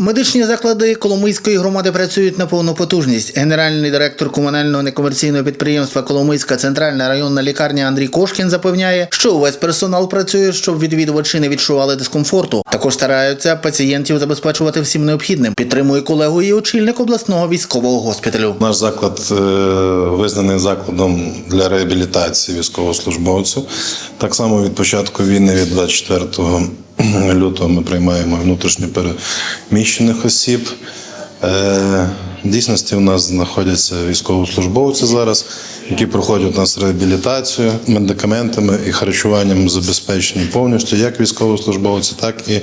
Медичні заклади Коломийської громади працюють на повну потужність. Генеральний директор комунального некомерційного підприємства Коломийська центральна районна лікарня Андрій Кошкін запевняє, що увесь персонал працює, щоб відвідувачі не відчували дискомфорту. Також стараються пацієнтів забезпечувати всім необхідним. Підтримує колегу і очільник обласного військового госпіталю. Наш заклад е, визнаний закладом для реабілітації військовослужбовців. Так само від початку війни, від 24 лютого, ми приймаємо внутрішньо переміщених осіб. Е, В дійсності у нас знаходяться військовослужбовці зараз, які проходять у нас реабілітацію медикаментами і харчуванням забезпечені повністю як військовослужбовці, так і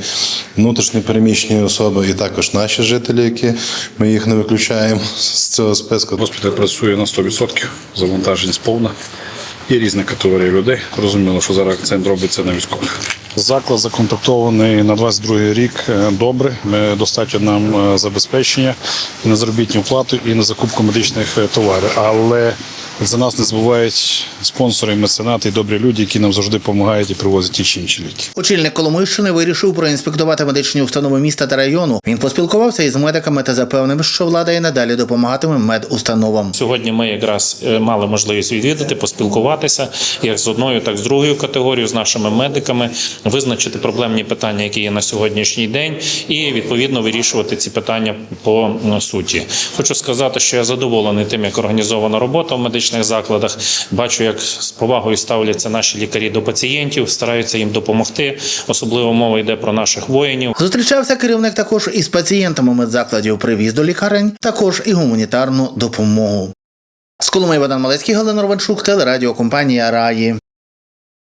внутрішньо переміщені особи, і також наші жителі, які ми їх не виключаємо з цього списку. Госпіталь працює на 100%, завантаженість повна. Є різна категорія людей. Розуміло, що зараз акцент робиться на військових. Заклад законтактований на 22 рік е, добре. Достатньо нам е, забезпечення і на заробітну плату, і на закупку медичних е, товарів. Але за нас не забувають спонсори, меценати і добрі люди, які нам завжди допомагають і привозять ті чи інші ліки. Очільник Коломийщини вирішив проінспектувати медичні установи міста та району. Він поспілкувався із медиками та запевнив, що влада і надалі допомагатиме медустановам. Сьогодні ми якраз е, мали можливість відвідати, поспілкуватися як з одною, так і з другою категорією, з нашими медиками, визначити проблемні питання, які є на сьогоднішній день, і відповідно вирішувати ці питання по суті. Хочу сказати, що я задоволений тим, як організована робота в медичних закладах. Бачу, як з повагою ставляться наші лікарі до пацієнтів, стараються їм допомогти. Особливо мова йде про наших воїнів. Зустрічався керівник також із пацієнтами медзакладів привіз до лікарень, також і гуманітарну допомогу. З Коломиї Богдан Малецький, Галина Ровенчук, телерадіокомпанія Раї.